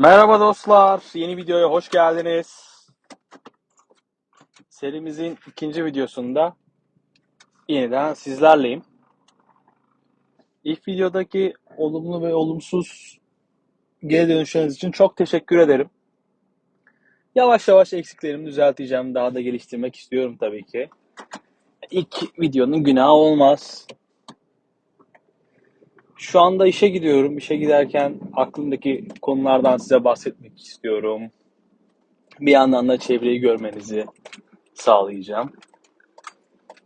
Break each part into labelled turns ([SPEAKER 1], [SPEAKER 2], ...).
[SPEAKER 1] Merhaba dostlar, yeni videoya hoş geldiniz. Serimizin ikinci videosunda yeniden sizlerleyim. İlk videodaki olumlu ve olumsuz geri dönüşleriniz için çok teşekkür ederim. Yavaş yavaş eksiklerimi düzelteceğim, daha da geliştirmek istiyorum tabii ki. İlk videonun günahı olmaz. Şu anda işe gidiyorum. İşe giderken aklımdaki konulardan size bahsetmek istiyorum. Bir yandan da çevreyi görmenizi sağlayacağım.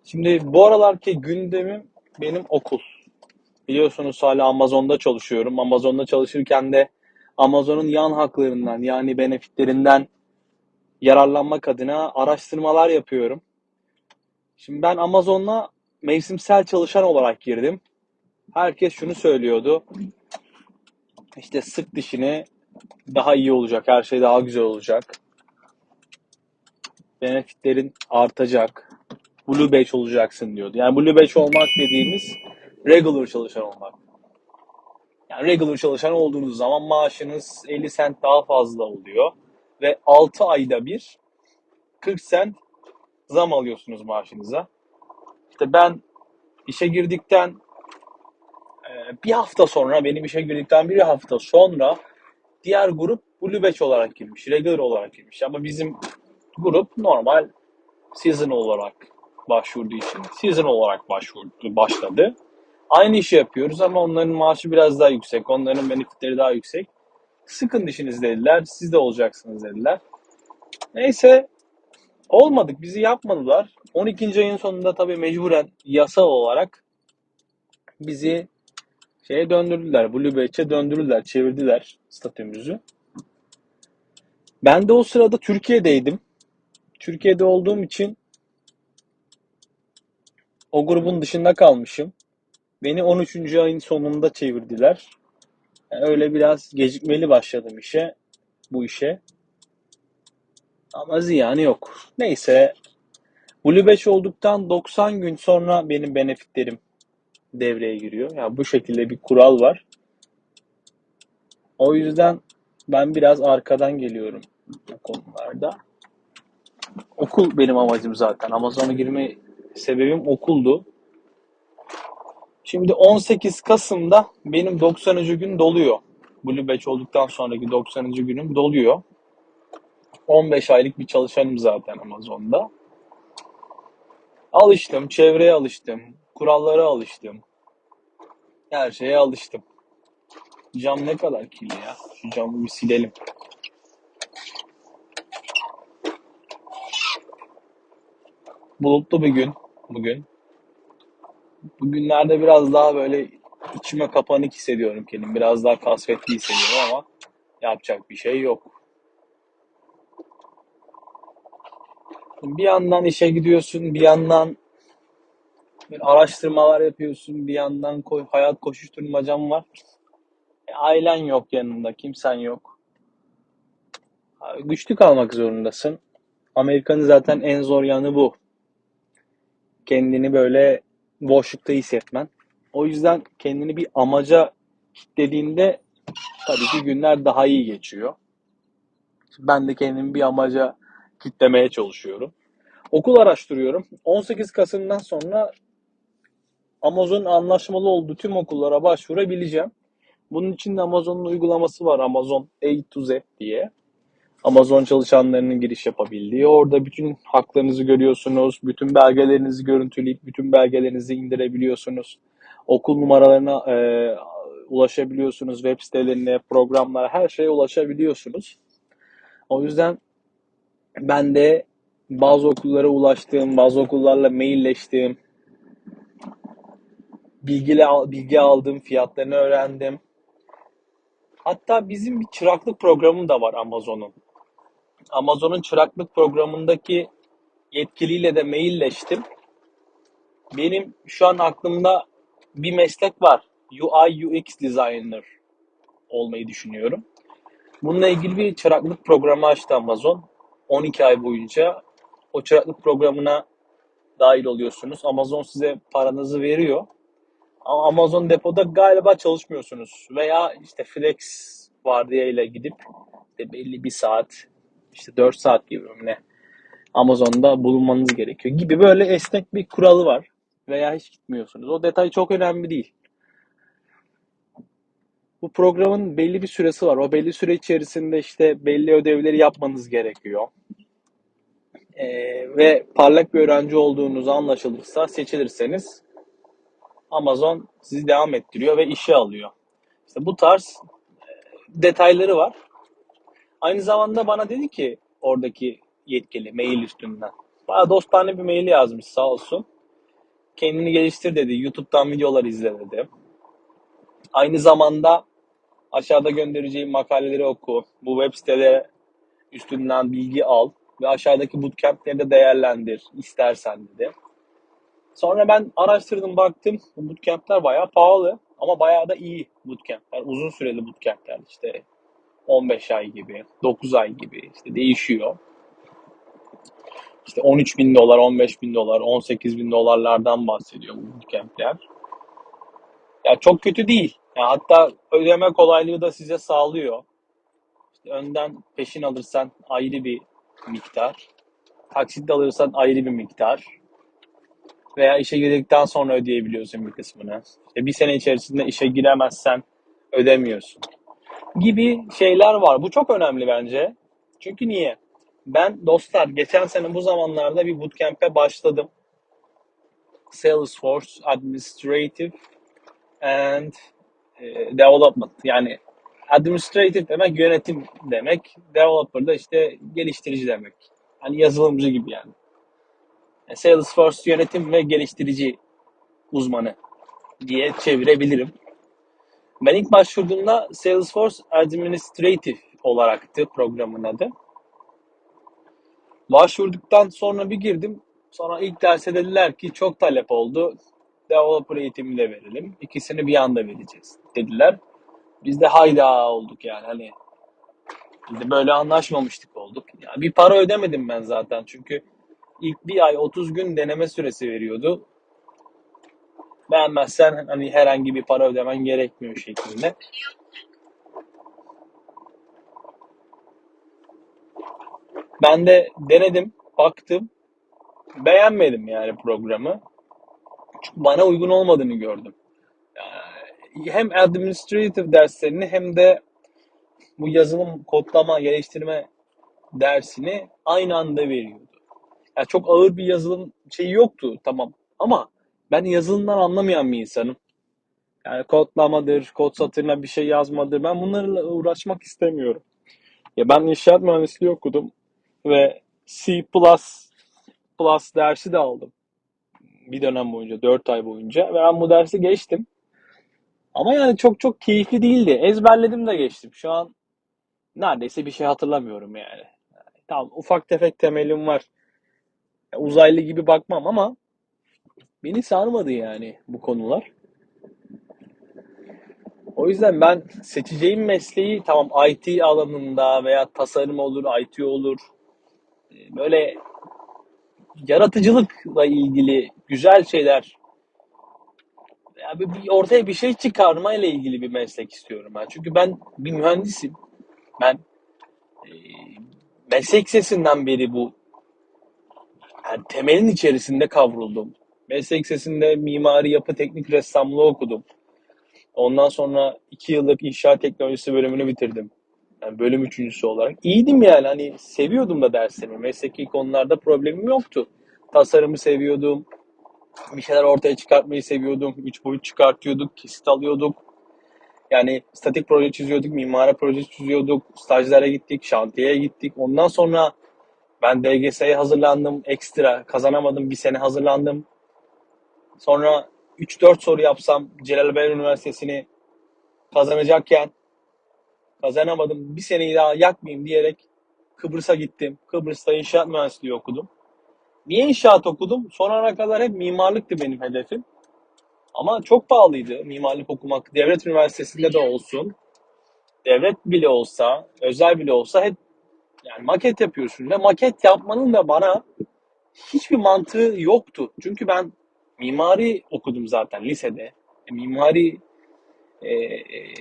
[SPEAKER 1] Şimdi bu aralarki gündemim benim okul. Biliyorsunuz hala Amazon'da çalışıyorum. Amazon'da çalışırken de Amazon'un yan haklarından yani benefitlerinden yararlanmak adına araştırmalar yapıyorum. Şimdi ben Amazon'a mevsimsel çalışan olarak girdim. Herkes şunu söylüyordu. İşte sık dişini daha iyi olacak, her şey daha güzel olacak. Benefitlerin artacak. Blue Badge olacaksın diyordu. Yani Blue Badge olmak dediğimiz regular çalışan olmak. Yani regular çalışan olduğunuz zaman maaşınız 50 cent daha fazla oluyor. Ve 6 ayda bir 40 cent zam alıyorsunuz maaşınıza. İşte ben işe girdikten bir hafta sonra, benim işe girdikten bir hafta sonra diğer grup Blue Badge olarak girmiş, regular olarak girmiş. Ama bizim grup normal season olarak başvurduğu için season olarak başvurdu, başladı. Aynı işi yapıyoruz ama onların maaşı biraz daha yüksek, onların benefitleri daha yüksek. Sıkın dişiniz dediler, siz de olacaksınız dediler. Neyse olmadık, bizi yapmadılar. 12. ayın sonunda tabii mecburen yasal olarak bizi şeye döndürdüler, Blue döndürdüler, çevirdiler statümüzü. Ben de o sırada Türkiye'deydim. Türkiye'de olduğum için o grubun dışında kalmışım. Beni 13. ayın sonunda çevirdiler. Öyle biraz gecikmeli başladım işe, bu işe. Ama ziyanı yok. Neyse, Blue Badge olduktan 90 gün sonra benim benefitlerim devreye giriyor. Yani bu şekilde bir kural var. O yüzden ben biraz arkadan geliyorum bu konularda. Okul benim amacım zaten. Amazon'a girme sebebim okuldu. Şimdi 18 Kasım'da benim 90. gün doluyor. Blue Badge olduktan sonraki 90. günüm doluyor. 15 aylık bir çalışanım zaten Amazon'da. Alıştım, çevreye alıştım, kurallara alıştım. Her şeye alıştım. Cam ne kadar kirli ya. Şu camı bir silelim. Bulutlu bir gün bugün. Bugünlerde biraz daha böyle içime kapanık hissediyorum kendimi. Biraz daha kasvetli hissediyorum ama yapacak bir şey yok. Bir yandan işe gidiyorsun, bir yandan bir araştırmalar yapıyorsun, bir yandan koy, hayat koşuşturmacam var. E, ailen yok yanında, kimsen yok. Güçlü kalmak zorundasın. Amerika'nın zaten en zor yanı bu. Kendini böyle boşlukta hissetmen. O yüzden kendini bir amaca kilitlediğinde tabii ki günler daha iyi geçiyor. Ben de kendimi bir amaca kitlemeye çalışıyorum. Okul araştırıyorum. 18 Kasım'dan sonra Amazon anlaşmalı olduğu tüm okullara başvurabileceğim. Bunun için de Amazon'un uygulaması var. Amazon A to Z diye. Amazon çalışanlarının giriş yapabildiği. Orada bütün haklarınızı görüyorsunuz. Bütün belgelerinizi görüntüleyip bütün belgelerinizi indirebiliyorsunuz. Okul numaralarına e, ulaşabiliyorsunuz. Web sitelerine, programlara, her şeye ulaşabiliyorsunuz. O yüzden ben de bazı okullara ulaştığım, bazı okullarla mailleştiğim, bilgi, bilgi aldım, fiyatlarını öğrendim. Hatta bizim bir çıraklık programı da var Amazon'un. Amazon'un çıraklık programındaki yetkiliyle de mailleştim. Benim şu an aklımda bir meslek var. UI UX designer olmayı düşünüyorum. Bununla ilgili bir çıraklık programı açtı Amazon. 12 ay boyunca o çıraklık programına dahil oluyorsunuz. Amazon size paranızı veriyor. Ama Amazon depoda galiba çalışmıyorsunuz. Veya işte flex vardiyayla gidip işte belli bir saat, işte 4 saat gibi ne Amazon'da bulunmanız gerekiyor gibi böyle esnek bir kuralı var. Veya hiç gitmiyorsunuz. O detay çok önemli değil. Bu programın belli bir süresi var. O belli süre içerisinde işte belli ödevleri yapmanız gerekiyor. Ee, ve parlak bir öğrenci olduğunuzu anlaşılırsa, seçilirseniz Amazon sizi devam ettiriyor ve işe alıyor. İşte bu tarz e, detayları var. Aynı zamanda bana dedi ki oradaki yetkili mail üstünden. Bana dostane bir mail yazmış sağ olsun. Kendini geliştir dedi. YouTube'dan videolar izle dedi. Aynı zamanda aşağıda göndereceğim makaleleri oku. Bu web siteleri üstünden bilgi al ve aşağıdaki bootcamp'leri de değerlendir istersen dedi. Sonra ben araştırdım baktım. Bu bootcamp'ler bayağı pahalı ama bayağı da iyi bootcamp'ler. Uzun süreli bootcamp'ler işte 15 ay gibi, 9 ay gibi işte değişiyor. İşte 13 bin dolar, 15 bin dolar, 18 bin dolarlardan bahsediyor bu bootcamp'ler. Ya çok kötü değil. Ya hatta ödeme kolaylığı da size sağlıyor. İşte önden peşin alırsan ayrı bir miktar. Taksit alırsan ayrı bir miktar. Veya işe girdikten sonra ödeyebiliyorsun bir kısmını. İşte bir sene içerisinde işe giremezsen ödemiyorsun. Gibi şeyler var. Bu çok önemli bence. Çünkü niye? Ben dostlar geçen sene bu zamanlarda bir bootcamp'e başladım. Salesforce Administrative and e, Development. Yani administrative demek yönetim demek. Developer da işte geliştirici demek. Hani yazılımcı gibi yani. Salesforce yönetim ve geliştirici uzmanı diye çevirebilirim. Ben ilk başvurduğumda Salesforce Administrative olaraktı programın adı. Başvurduktan sonra bir girdim. Sonra ilk derse dediler ki çok talep oldu. Developer eğitimi de verelim. İkisini bir anda vereceğiz dediler. Biz de hayda olduk yani hani biz de böyle anlaşmamıştık olduk. Yani bir para ödemedim ben zaten çünkü ilk bir ay 30 gün deneme süresi veriyordu. Beğenmezsen hani herhangi bir para ödemen gerekmiyor şeklinde. Ben de denedim, baktım. Beğenmedim yani programı. Çünkü bana uygun olmadığını gördüm. Yani hem administrative derslerini hem de bu yazılım kodlama, geliştirme dersini aynı anda veriyordu. Yani çok ağır bir yazılım şeyi yoktu tamam. Ama ben yazılımdan anlamayan bir insanım. Yani kodlamadır, kod satırına bir şey yazmadır. Ben bunlarla uğraşmak istemiyorum. Ya ben inşaat mühendisliği okudum ve C++ Plus dersi de aldım. Bir dönem boyunca, 4 ay boyunca ve ben bu dersi geçtim. Ama yani çok çok keyifli değildi. Ezberledim de geçtim. Şu an neredeyse bir şey hatırlamıyorum yani. Tamam ufak tefek temelim var. Uzaylı gibi bakmam ama beni sarmadı yani bu konular. O yüzden ben seçeceğim mesleği tamam IT alanında veya tasarım olur, IT olur. Böyle yaratıcılıkla ilgili güzel şeyler ya bir ortaya bir şey çıkarma ile ilgili bir meslek istiyorum ben. Çünkü ben bir mühendisim. Ben e, meslek sesinden beri bu yani temelin içerisinde kavruldum. Meslek sesinde mimari yapı teknik ressamlığı okudum. Ondan sonra iki yıllık inşaat teknolojisi bölümünü bitirdim. Yani bölüm üçüncüsü olarak. İyiydim yani hani seviyordum da derslerimi. Mesleki konularda problemim yoktu. Tasarımı seviyordum. Bir şeyler ortaya çıkartmayı seviyordum. Üç boyut çıkartıyorduk, kesit alıyorduk. Yani statik proje çiziyorduk, mimari proje çiziyorduk. Stajlara gittik, şantiyeye gittik. Ondan sonra ben DGS'ye hazırlandım. Ekstra kazanamadım. Bir sene hazırlandım. Sonra 3-4 soru yapsam Celal Bayar Üniversitesi'ni kazanacakken kazanamadım. Bir seneyi daha yakmayayım diyerek Kıbrıs'a gittim. Kıbrıs'ta inşaat mühendisliği okudum. Niye inşaat okudum? Son kadar hep mimarlıktı benim hedefim. Ama çok pahalıydı mimarlık okumak. Devlet üniversitesinde de olsun. Devlet bile olsa, özel bile olsa hep yani maket yapıyorsun ve maket yapmanın da bana hiçbir mantığı yoktu. Çünkü ben mimari okudum zaten lisede. E, mimari e, e,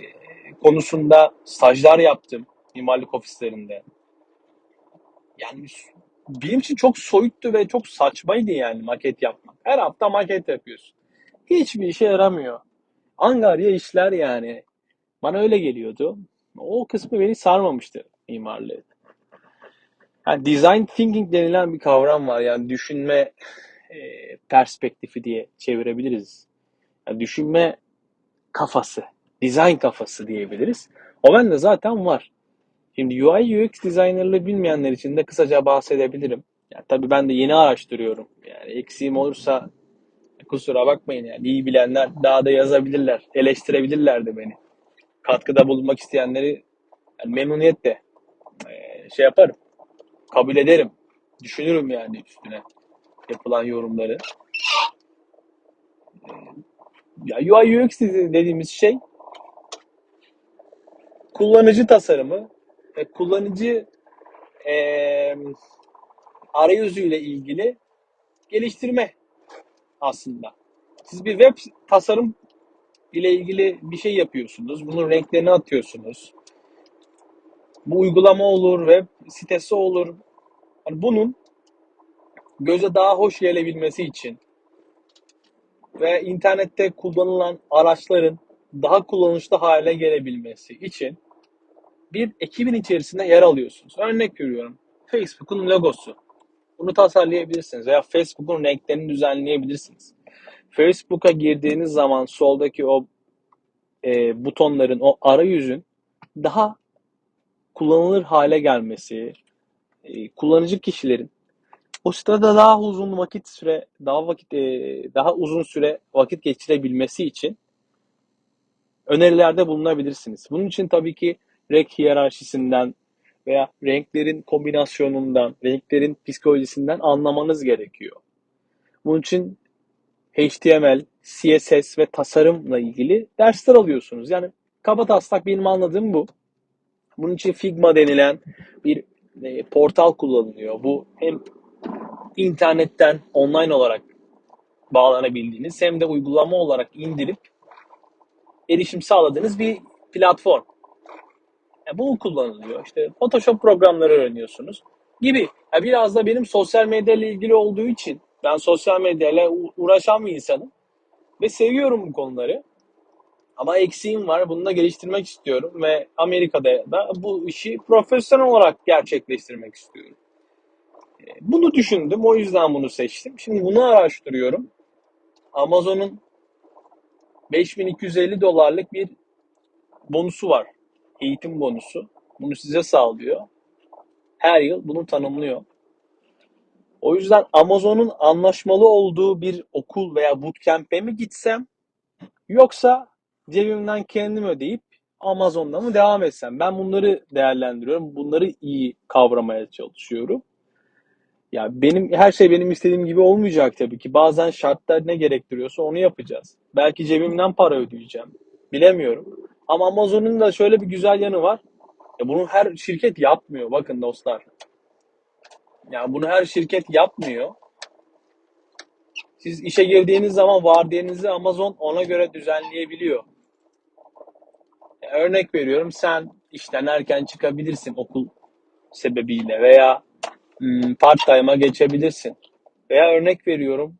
[SPEAKER 1] konusunda stajlar yaptım mimarlık ofislerinde. Yani benim için çok soyuttu ve çok saçmaydı yani maket yapmak. Her hafta maket yapıyorsun. Hiçbir işe yaramıyor. Angarya işler yani. Bana öyle geliyordu. O kısmı beni sarmamıştı mimarlığı. Yani design thinking denilen bir kavram var. Yani düşünme e, perspektifi diye çevirebiliriz. Yani düşünme kafası, design kafası diyebiliriz. O bende zaten var. Şimdi UI UX designerlığı bilmeyenler için de kısaca bahsedebilirim. Yani tabii ben de yeni araştırıyorum. Yani eksiğim olursa kusura bakmayın yani iyi bilenler daha da yazabilirler, eleştirebilirler de beni. Katkıda bulunmak isteyenleri yani memnuniyetle e, şey yaparım, kabul ederim, düşünürüm yani üstüne yapılan yorumları. Ya UI UX dediğimiz şey kullanıcı tasarımı ve kullanıcı e, arayüzüyle ilgili geliştirme aslında. Siz bir web tasarım ile ilgili bir şey yapıyorsunuz. Bunun renklerini atıyorsunuz. Bu uygulama olur, web sitesi olur. Yani bunun göze daha hoş gelebilmesi için ve internette kullanılan araçların daha kullanışlı hale gelebilmesi için bir ekibin içerisinde yer alıyorsunuz. Örnek veriyorum. Facebook'un logosu. Bunu tasarlayabilirsiniz veya Facebook'un renklerini düzenleyebilirsiniz. Facebook'a girdiğiniz zaman soldaki o e, butonların, o arayüzün daha kullanılır hale gelmesi, e, kullanıcı kişilerin o sitede daha uzun vakit süre, daha vakit, e, daha uzun süre vakit geçirebilmesi için önerilerde bulunabilirsiniz. Bunun için tabii ki renk hiyerarşisinden veya renklerin kombinasyonundan, renklerin psikolojisinden anlamanız gerekiyor. Bunun için HTML, CSS ve tasarımla ilgili dersler alıyorsunuz. Yani kaba taslak benim anladığım bu. Bunun için Figma denilen bir e, portal kullanılıyor. Bu hem internetten online olarak bağlanabildiğiniz hem de uygulama olarak indirip erişim sağladığınız bir platform. Yani bu kullanılıyor. İşte Photoshop programları öğreniyorsunuz gibi. Yani biraz da benim sosyal medya ile ilgili olduğu için ben sosyal medyayla uğraşan bir insanım ve seviyorum bu konuları. Ama eksiğim var. Bunu da geliştirmek istiyorum ve Amerika'da da bu işi profesyonel olarak gerçekleştirmek istiyorum. E, bunu düşündüm. O yüzden bunu seçtim. Şimdi bunu araştırıyorum. Amazon'un 5250 dolarlık bir bonusu var. Eğitim bonusu. Bunu size sağlıyor. Her yıl bunu tanımlıyor. O yüzden Amazon'un anlaşmalı olduğu bir okul veya bootcamp'e mi gitsem yoksa cebimden kendim ödeyip Amazon'da mı devam etsem? Ben bunları değerlendiriyorum. Bunları iyi kavramaya çalışıyorum. Ya benim her şey benim istediğim gibi olmayacak tabii ki. Bazen şartlar ne gerektiriyorsa onu yapacağız. Belki cebimden para ödeyeceğim. Bilemiyorum. Ama Amazon'un da şöyle bir güzel yanı var. Ya bunu her şirket yapmıyor. Bakın dostlar. Yani bunu her şirket yapmıyor. Siz işe girdiğiniz zaman vardiyenizi Amazon ona göre düzenleyebiliyor. Örnek veriyorum sen işten erken çıkabilirsin okul sebebiyle veya hmm, part time'a geçebilirsin. Veya örnek veriyorum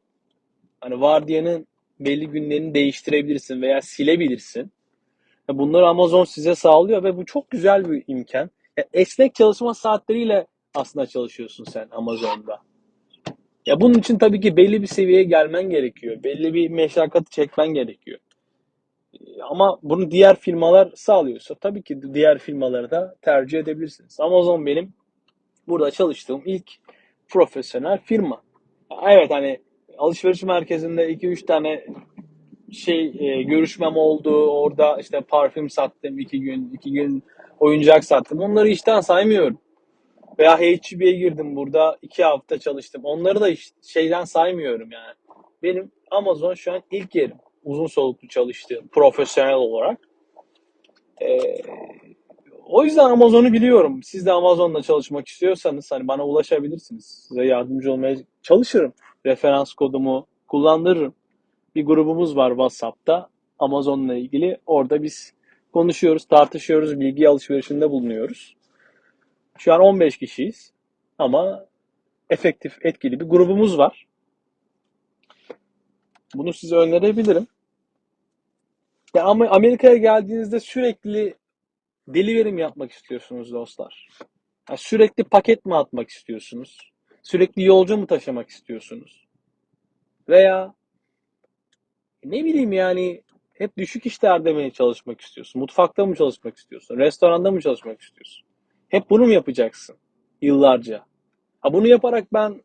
[SPEAKER 1] hani vardiyanın belli günlerini değiştirebilirsin veya silebilirsin. Bunları Amazon size sağlıyor ve bu çok güzel bir imkan. Esnek çalışma saatleriyle aslında çalışıyorsun sen Amazon'da. Ya bunun için tabii ki belli bir seviyeye gelmen gerekiyor. Belli bir meşakkatı çekmen gerekiyor. Ama bunu diğer firmalar sağlıyorsa tabii ki diğer firmaları da tercih edebilirsiniz. Amazon benim burada çalıştığım ilk profesyonel firma. Evet hani alışveriş merkezinde 2-3 tane şey e, görüşmem oldu. Orada işte parfüm sattım iki gün, iki gün oyuncak sattım. Onları işten saymıyorum. Veya HB'ye girdim burada iki hafta çalıştım. Onları da iş, şeyden saymıyorum yani. Benim Amazon şu an ilk yerim. Uzun soluklu çalıştığım profesyonel olarak. Ee, o yüzden Amazon'u biliyorum. Siz de Amazon'da çalışmak istiyorsanız hani bana ulaşabilirsiniz. Size yardımcı olmaya çalışırım. Referans kodumu kullandırırım. Bir grubumuz var WhatsApp'ta. Amazon'la ilgili. Orada biz konuşuyoruz, tartışıyoruz, bilgi alışverişinde bulunuyoruz. Şu an 15 kişiyiz ama efektif, etkili bir grubumuz var. Bunu size önerebilirim. Ya ama Amerika'ya geldiğinizde sürekli delivery mi yapmak istiyorsunuz dostlar? Ya sürekli paket mi atmak istiyorsunuz? Sürekli yolcu mu taşımak istiyorsunuz? Veya ne bileyim yani hep düşük işlerde mi çalışmak istiyorsun? Mutfakta mı çalışmak istiyorsun? Restoranda mı çalışmak istiyorsun? Hep bunu mu yapacaksın yıllarca? Ha bunu yaparak ben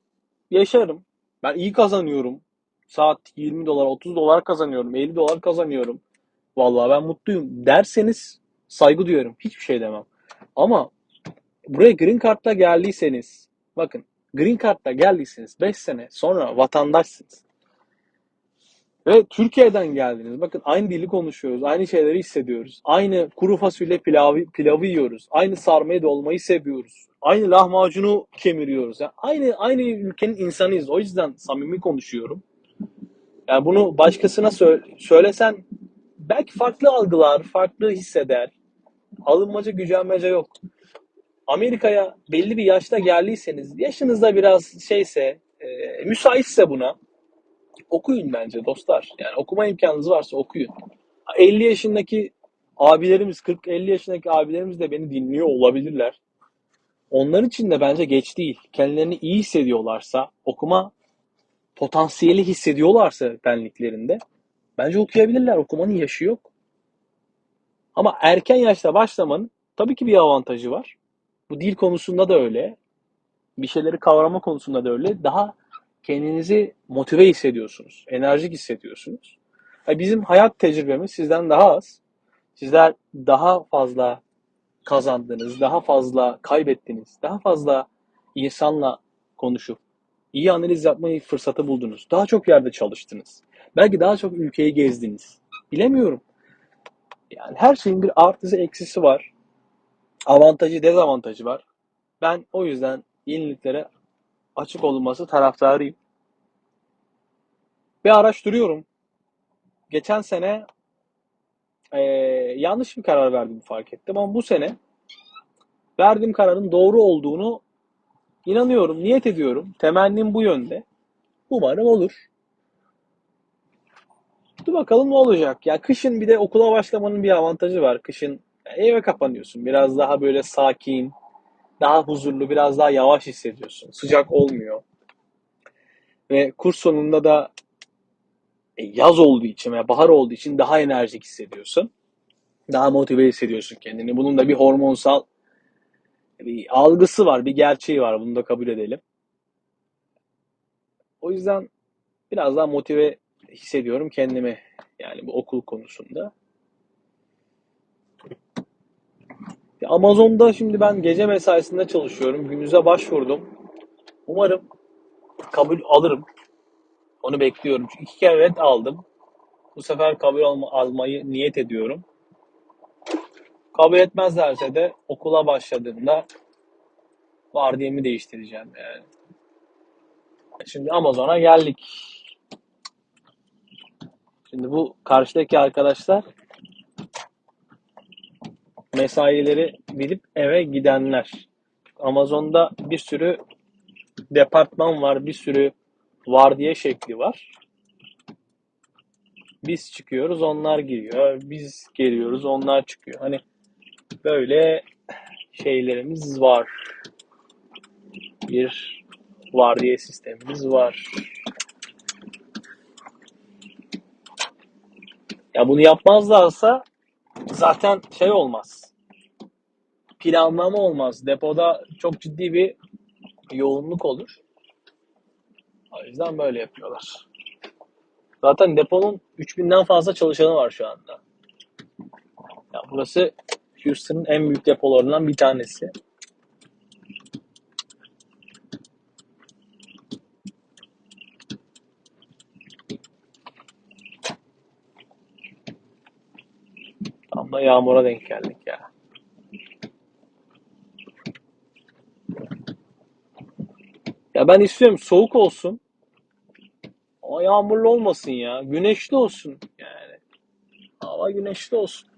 [SPEAKER 1] yaşarım. Ben iyi kazanıyorum. Saat 20 dolar, 30 dolar kazanıyorum, 50 dolar kazanıyorum. Vallahi ben mutluyum derseniz saygı duyuyorum. Hiçbir şey demem. Ama buraya Green Card'la geldiyseniz, bakın Green Card'la geldiyseniz 5 sene sonra vatandaşsınız. Ve Türkiye'den geldiniz. Bakın aynı dili konuşuyoruz. Aynı şeyleri hissediyoruz. Aynı kuru fasulye pilavı, pilavı yiyoruz. Aynı sarmayı dolmayı seviyoruz. Aynı lahmacunu kemiriyoruz. Yani aynı aynı ülkenin insanıyız. O yüzden samimi konuşuyorum. Yani bunu başkasına sö- söylesen belki farklı algılar, farklı hisseder. Alınmaca, gücenmece yok. Amerika'ya belli bir yaşta geldiyseniz, yaşınızda biraz şeyse, e, müsaitse buna okuyun bence dostlar. Yani okuma imkanınız varsa okuyun. 50 yaşındaki abilerimiz, 40-50 yaşındaki abilerimiz de beni dinliyor olabilirler. Onlar için de bence geç değil. Kendilerini iyi hissediyorlarsa, okuma potansiyeli hissediyorlarsa benliklerinde bence okuyabilirler. Okumanın yaşı yok. Ama erken yaşta başlamanın tabii ki bir avantajı var. Bu dil konusunda da öyle. Bir şeyleri kavrama konusunda da öyle. Daha kendinizi motive hissediyorsunuz. Enerjik hissediyorsunuz. Ha, Bizim hayat tecrübemiz sizden daha az. Sizler daha fazla kazandınız, daha fazla kaybettiniz, daha fazla insanla konuşup iyi analiz yapmayı fırsatı buldunuz. Daha çok yerde çalıştınız. Belki daha çok ülkeyi gezdiniz. Bilemiyorum. Yani her şeyin bir artısı eksisi var. Avantajı, dezavantajı var. Ben o yüzden yeniliklere açık olunması taraftarıyım. Bir araştırıyorum. Geçen sene eee, yanlış bir karar verdiğimi fark ettim ama bu sene verdiğim kararın doğru olduğunu inanıyorum, niyet ediyorum. Temennim bu yönde. Umarım olur. Dur bakalım ne olacak. Ya kışın bir de okula başlamanın bir avantajı var. Kışın eve kapanıyorsun. Biraz daha böyle sakin, daha huzurlu, biraz daha yavaş hissediyorsun. Sıcak olmuyor. Ve kurs sonunda da e, yaz olduğu için veya bahar olduğu için daha enerjik hissediyorsun. Daha motive hissediyorsun kendini. Bunun da bir hormonsal bir algısı var, bir gerçeği var. Bunu da kabul edelim. O yüzden biraz daha motive hissediyorum kendimi. Yani bu okul konusunda. Amazon'da şimdi ben gece mesaisinde çalışıyorum. Gündüze başvurdum. Umarım kabul alırım. Onu bekliyorum. Çünkü iki kere red aldım. Bu sefer kabul alma, almayı niyet ediyorum. Kabul etmezlerse de okula başladığımda vardiyamı değiştireceğim yani. Şimdi Amazon'a geldik. Şimdi bu karşıdaki arkadaşlar mesaileri bilip eve gidenler. Amazon'da bir sürü departman var, bir sürü vardiya şekli var. Biz çıkıyoruz, onlar giriyor. Biz geliyoruz, onlar çıkıyor. Hani böyle şeylerimiz var. Bir vardiya sistemimiz var. Ya bunu yapmazlarsa zaten şey olmaz. Planlama olmaz. Depoda çok ciddi bir yoğunluk olur. O yüzden böyle yapıyorlar. Zaten deponun 3000'den fazla çalışanı var şu anda. Ya burası Houston'ın en büyük depolarından bir tanesi. Tam da yağmura denk geldik ya. Ya ben istiyorum soğuk olsun. Ama yağmurlu olmasın ya. Güneşli olsun yani. Hava güneşli olsun.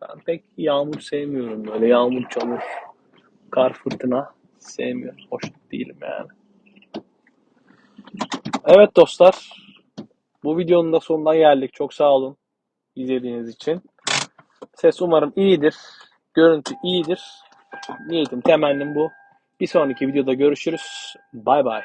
[SPEAKER 1] Ben pek yağmur sevmiyorum böyle. Yağmur, çamur, kar, fırtına sevmiyorum. Hoşnut değilim yani. Evet dostlar. Bu videonun da sonuna geldik. Çok sağ olun izlediğiniz için. Ses umarım iyidir. Görüntü iyidir. Niyetim, temennim bu. Bir sonraki videoda görüşürüz. Bay bay.